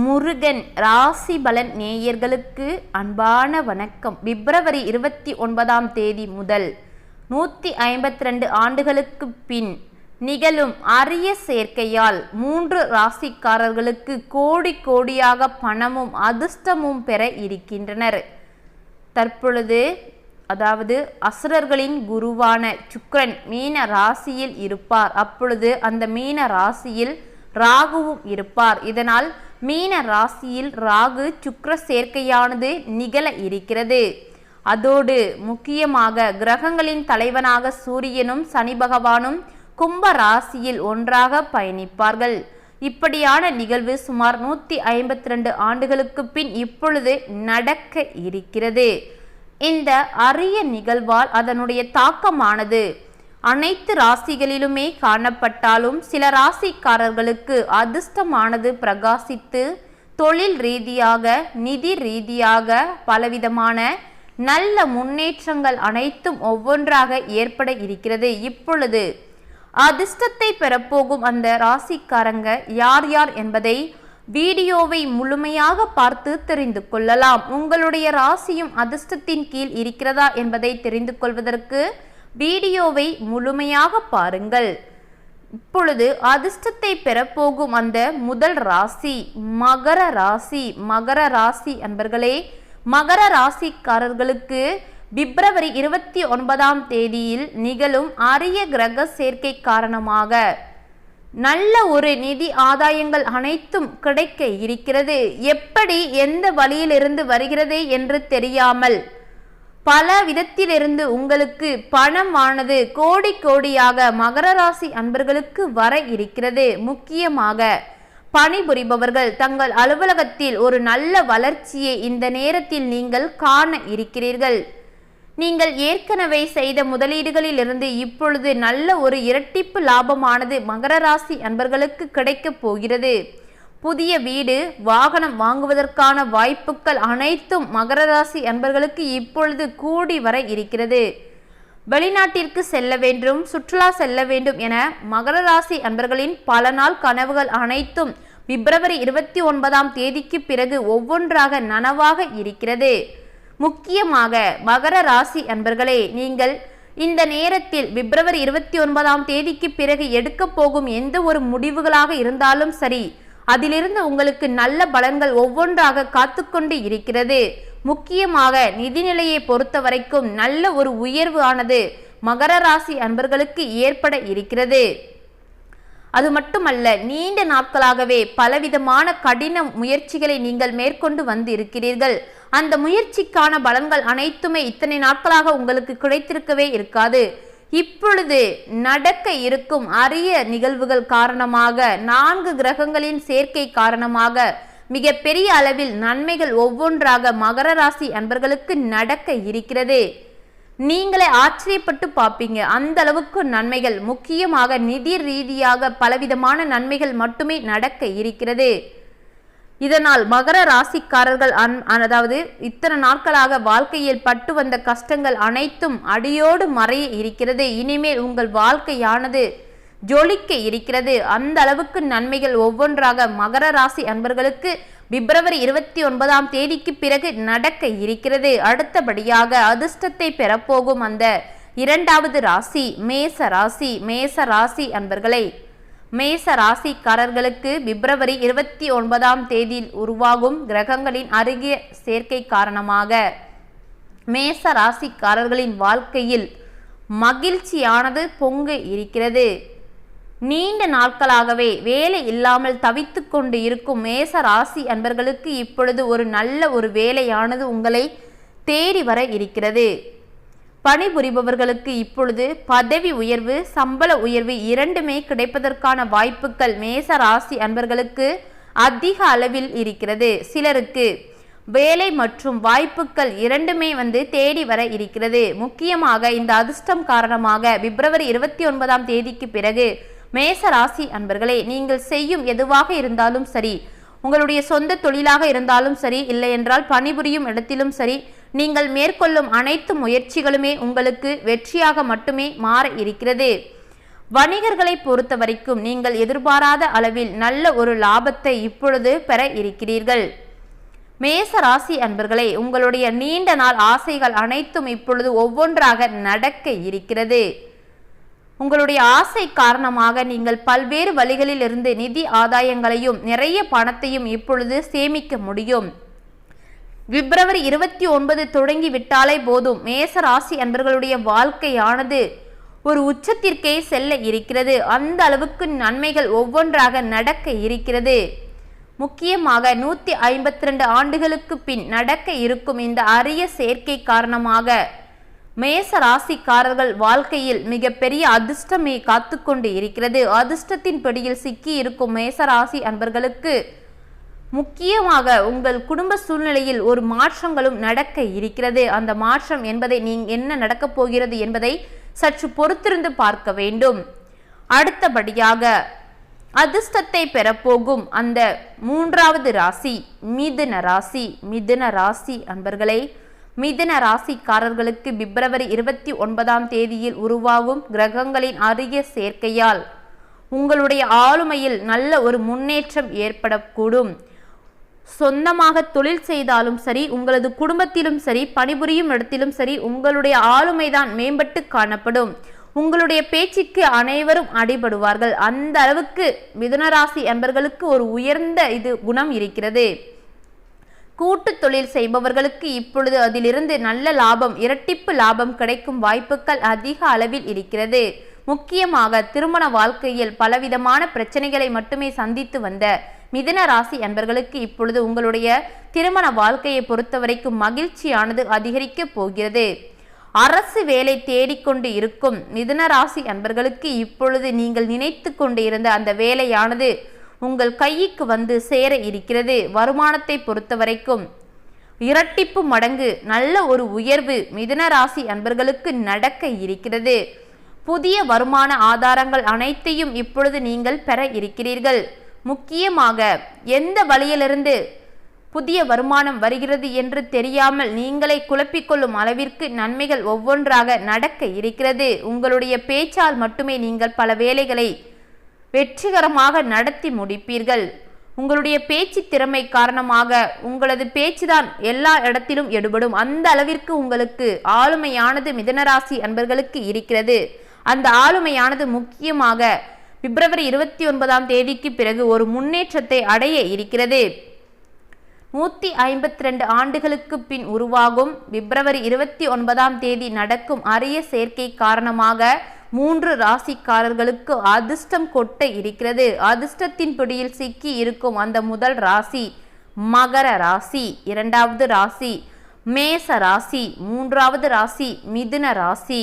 முருகன் ராசி பலன் நேயர்களுக்கு அன்பான வணக்கம். பிப்ரவரி இருபத்தி ஒன்பதாம் தேதி முதல் நூற்றி ஐம்பத்தி ரெண்டு ஆண்டுகளுக்கு பின் நிகழும் அரிய சேர்க்கையால் மூன்று ராசிக்காரர்களுக்கு கோடி கோடியாக பணமும் அதிர்ஷ்டமும் பெற இருக்கின்றனர். தற்பொழுது அதாவது அசுரர்களின் குருவான சுக்கிரன் மீன ராசியில் இருப்பார். அப்பொழுது அந்த மீன ராசியில் ராகுவும் இருப்பார். இதனால் மீன ராசியில் ராகு சுக்கர சேர்க்கையானது நிகழ இருக்கிறது. அதோடு முக்கியமாக கிரகங்களின் தலைவனாக சூரியனும் சனி பகவானும் கும்ப ராசியில் ஒன்றாக பயணிப்பார்கள். இப்படியான நிகழ்வு சுமார் நூற்றி ஐம்பத்தி ரெண்டு ஆண்டுகளுக்கு பின் இப்பொழுது நடக்க இருக்கிறது. இந்த அரிய நிகழ்வால் அதனுடைய தாக்கமானது அனைத்து ராசிகளிலுமே காணப்பட்டாலும் சில ராசிக்காரர்களுக்கு அதிர்ஷ்டமானது பிரகாசித்து தொழில் ரீதியாக நிதி ரீதியாக பலவிதமான நல்ல முன்னேற்றங்கள் அனைத்தும் ஒவ்வொன்றாக ஏற்பட இருக்கிறது. இப்பொழுது அதிர்ஷ்டத்தை பெறப்போகும் அந்த ராசிக்காரங்க யார் யார் என்பதை வீடியோவை முழுமையாக பார்த்து தெரிந்து கொள்ளலாம். உங்களுடைய ராசியும் அதிர்ஷ்டத்தின் கீழ் இருக்கிறதா என்பதை தெரிந்து கொள்வதற்கு வீடியோவை முழுமையாக பாருங்கள். இப்பொழுது அதிர்ஷ்டத்தை பெறப்போகும் அந்த முதல் ராசி மகர ராசி மகர ராசி அன்பர்களே மகர ராசிக்காரர்களுக்கு பிப்ரவரி இருபத்தி ஒன்பதாம் தேதியில் நிகழும் அரிய கிரக சேர்க்கை காரணமாக நல்ல ஒரு நிதி ஆதாயங்கள் அனைத்தும் கிடைக்க இருக்கிறது. எப்படி எந்த வழியிலிருந்து வருகிறது என்று தெரியாமல் பல விதத்திலிருந்து உங்களுக்கு பணமானது கோடி கோடியாக மகர ராசி அன்பர்களுக்கு வர இருக்கிறது. முக்கியமாக பணிபுரிபவர்கள் தங்கள் அலுவலகத்தில் ஒரு நல்ல வளர்ச்சியை இந்த நேரத்தில் நீங்கள் காண இருக்கிறீர்கள். நீங்கள் ஏற்கனவே செய்த முதலீடுகளிலிருந்து இப்பொழுது நல்ல ஒரு இரட்டிப்பு லாபமானது மகர ராசி அன்பர்களுக்கு கிடைக்கப் போகிறது. புதிய வீடு வாகனம் வாங்குவதற்கான வாய்ப்புகள் அனைத்தும் மகர ராசி அன்பர்களுக்கு இப்பொழுது கூடி வர இருக்கிறது. வெளிநாட்டிற்கு செல்ல வேண்டும் சுற்றுலா செல்ல வேண்டும் என மகர ராசி அன்பர்களின் பல நாள் கனவுகள் அனைத்தும் பிப்ரவரி இருபத்தி ஒன்பதாம் தேதிக்கு பிறகு ஒவ்வொன்றாக நனவாக இருக்கிறது. முக்கியமாக மகர ராசி அன்பர்களே நீங்கள் இந்த நேரத்தில் பிப்ரவரி இருபத்தி ஒன்பதாம் தேதிக்கு பிறகு எடுக்க போகும் எந்த ஒரு முடிவுகளாக இருந்தாலும் சரி அதிலிருந்து உங்களுக்கு நல்ல பலன்கள் ஒவ்வொன்றாக காத்துக்கொண்டு இருக்கிறது. முக்கியமாக நிதிநிலையை பொறுத்த வரைக்கும் நல்ல ஒரு உயர்வு ஆனது மகர ராசி அன்பர்களுக்கு ஏற்பட இருக்கிறது. அது மட்டுமல்ல நீண்ட நாட்களாகவே பலவிதமான கடின முயற்சிகளை நீங்கள் மேற்கொண்டு வந்து இருக்கிறீர்கள் அந்த முயற்சிக்கான பலன்கள் அனைத்துமே இத்தனை நாட்களாக உங்களுக்கு கிடைத்திருக்கவே இருக்காது. இப்பொழுது நடக்க இருக்கும் அரிய நிகழ்வுகள் காரணமாக நான்கு கிரகங்களின் சேர்க்கை காரணமாக மிகப்பெரிய அளவில் நன்மைகள் ஒவ்வொன்றாக மகர ராசி அன்பர்களுக்கு நடக்க இருக்கிறது. நீங்களே ஆச்சரியப்பட்டு பார்ப்பீங்க. அந்த அளவுக்கு நன்மைகள் முக்கியமாக நிதி ரீதியாக பலவிதமான நன்மைகள் மட்டுமே நடக்க இருக்கிறது. இதனால் மகர ராசிக்காரர்கள் அன் அதாவது இத்தனை நாட்களாக வாழ்க்கையில் பட்டு வந்த கஷ்டங்கள் அனைத்தும் அடியோடு மறைய இருக்கிறது. இனிமேல் உங்கள் வாழ்க்கையானது ஜொலிக்க இருக்கிறது. அந்த அளவுக்கு நன்மைகள் ஒவ்வொன்றாக மகர ராசி அன்பர்களுக்கு பிப்ரவரி இருபத்தி ஒன்பதாம் தேதிக்கு பிறகு நடக்க இருக்கிறது. அடுத்தபடியாக அதிர்ஷ்டத்தை பெறப்போகும் அந்த இரண்டாவது ராசி மேச ராசி மேச ராசி அன்பர்களை மேச ராசிக்காரர்களுக்கு பிப்ரவரி இருபத்தி ஒன்பதாம் தேதியில் உருவாகும் கிரகங்களின் அருகிய சேர்க்கை காரணமாக மேச ராசிக்காரர்களின் வாழ்க்கையில் மகிழ்ச்சியானது பொங்க இருக்கிறது. நீண்ட நாட்களாகவே வேலை இல்லாமல் தவித்து கொண்டு இருக்கும் மேச ராசி அன்பர்களுக்கு இப்பொழுது ஒரு நல்ல ஒரு வேலையானது உங்களை தேடி வர இருக்கிறது. பணிபுரிபவர்களுக்கு இப்பொழுது பதவி உயர்வு சம்பள உயர்வு இரண்டுமே கிடைப்பதற்கான வாய்ப்புகள் மேச ராசி அன்பர்களுக்கு அதிக அளவில் இருக்கிறது. சிலருக்கு வேலை மற்றும் வாய்ப்புகள் இரண்டுமே வந்து தேடி வர இருக்கிறது. முக்கியமாக இந்த அதிர்ஷ்டம் காரணமாக பிப்ரவரி இருபத்தி ஒன்பதாம் தேதிக்கு பிறகு மேச ராசி அன்பர்களே நீங்கள் செய்யும் எதுவாக இருந்தாலும் சரி உங்களுடைய சொந்த தொழிலாக இருந்தாலும் சரி இல்லை என்றால் பணிபுரியும் இடத்திலும் சரி நீங்கள் மேற்கொள்ளும் அனைத்து முயற்சிகளுமே உங்களுக்கு வெற்றியாக மட்டுமே மாற இருக்கிறது. வணிகர்களை பொறுத்த வரைக்கும் நீங்கள் எதிர்பாராத அளவில் நல்ல ஒரு லாபத்தை இப்பொழுது பெற இருக்கிறீர்கள். மேச ராசி அன்பர்களே உங்களுடைய நீண்ட நாள் ஆசைகள் அனைத்தும் இப்பொழுது ஒவ்வொன்றாக நடக்க இருக்கிறது. உங்களுடைய ஆசை காரணமாக நீங்கள் பல்வேறு வழிகளில் இருந்து நிதி ஆதாயங்களையும் நிறைய பணத்தையும் இப்பொழுது சேமிக்க முடியும். பிப்ரவரி இருபத்தி ஒன்பது தொடங்கி விட்டாலே போதும். மேச ராசி அன்பர்களுடைய வாழ்க்கையானது ஒரு உச்சத்திற்கே செல்ல இருக்கிறது. அந்த அளவுக்கு நன்மைகள் ஒவ்வொன்றாக நடக்க இருக்கிறது. முக்கியமாக நூற்றி ஐம்பத்தி ரெண்டு ஆண்டுகளுக்கு பின் நடக்க இருக்கும் இந்த அரிய சேர்க்கை காரணமாக மேச ராசிக்காரர்கள் வாழ்க்கையில் மிகப்பெரிய அதிர்ஷ்டமே காத்து கொண்டு இருக்கிறது. அதிர்ஷ்டத்தின் படியில் சிக்கி இருக்கும் மேச ராசி அன்பர்களுக்கு முக்கியமாக உங்கள் குடும்ப சூழ்நிலையில் ஒரு மாற்றங்களும் நடக்க இருக்கிறது. அந்த மாற்றம் என்பதை நீங்கள் என்ன நடக்கப் போகிறது என்பதை சற்று பொறுத்திருந்து பார்க்க வேண்டும். அடுத்தபடியாக அதிர்ஷ்டத்தை பெறப்போகும் அந்த மூன்றாவது ராசி மிதுன ராசி மிதுன ராசி அன்பர்களே. மிதுன ராசிக்காரர்களுக்கு பிப்ரவரி இருபத்தி ஒன்பதாம் தேதியில் உருவாகும் கிரகங்களின் அரிய சேர்க்கையால் உங்களுடைய ஆளுமையில் நல்ல ஒரு முன்னேற்றம் ஏற்படக்கூடும். சொந்தமாக தொழில் செய்தாலும் சரி உங்களது குடும்பத்திலும் சரி பணிபுரியும் இடத்திலும் சரி உங்களுடைய ஆளுமைதான் மேம்பட்டு காணப்படும். உங்களுடைய பேச்சுக்கு அனைவரும் அடிபடுவார்கள். அந்த அளவுக்கு மிதுனராசி என்பர்களுக்கு ஒரு உயர்ந்த இது குணம் இருக்கிறது. கூட்டு தொழில் செய்பவர்களுக்கு இப்பொழுது அதிலிருந்து நல்ல லாபம் இரட்டிப்பு லாபம் கிடைக்கும் வாய்ப்புகள் அதிக அளவில் இருக்கிறது. முக்கியமாக திருமண வாழ்க்கையில் பலவிதமான பிரச்சனைகளை மட்டுமே சந்தித்து வந்த மிதன ராசி அன்பர்களுக்கு இப்பொழுது உங்களுடைய திருமண வாழ்க்கையை பொறுத்தவரைக்கும் மகிழ்ச்சியானது அதிகரிக்கப் போகிறது. அரசு வேலை தேடிக்கொண்டு இருக்கும் மிதுன ராசி அன்பர்களுக்கு இப்பொழுது நீங்கள் நினைத்து கொண்டு இருந்த அந்த வேலையானது உங்கள் கைக்கு வந்து சேர இருக்கிறது. வருமானத்தை பொறுத்தவரைக்கும் இரட்டிப்பு மடங்கு நல்ல ஒரு உயர்வு மிதுன ராசி அன்பர்களுக்கு நடக்க இருக்கிறது. புதிய வருமான ஆதாரங்கள் அனைத்தையும் இப்பொழுது நீங்கள் பெற இருக்கிறீர்கள். முக்கியமாக எந்த வழியிலிருந்து புதிய வருமானம் வருகிறது என்று தெரியாமல் நீங்களை குழப்பிக்கொள்ளும் அளவிற்கு நன்மைகள் ஒவ்வொன்றாக நடக்க இருக்கிறது. உங்களுடைய பேச்சால் மட்டுமே நீங்கள் பல வேலைகளை வெற்றிகரமாக நடத்தி முடிப்பீர்கள். உங்களுடைய பேச்சு திறமை காரணமாக உங்களது பேச்சுதான் எல்லா இடத்திலும் எடுபடும். அந்த அளவிற்கு உங்களுக்கு ஆளுமையானது மிதனராசி அன்பர்களுக்கு இருக்கிறது. அந்த ஆளுமையானது முக்கியமாக பிப்ரவரி இருபத்தி ஒன்பதாம் தேதிக்கு பிறகு ஒரு முன்னேற்றத்தை அடைய இருக்கிறது. நூற்றி ஐம்பத்தி ரெண்டு ஆண்டுகளுக்கு பின் உருவாகும் பிப்ரவரி இருபத்தி ஒன்பதாம் தேதி நடக்கும் அரிய சேர்க்கை காரணமாக மூன்று ராசிக்காரர்களுக்கு அதிர்ஷ்டம் கொட்ட இருக்கிறது. அதிர்ஷ்டத்தின் பிடியில் சிக்கி இருக்கும் அந்த முதல் ராசி மகர ராசி இரண்டாவது ராசி மேச ராசி மூன்றாவது ராசி மிதுன ராசி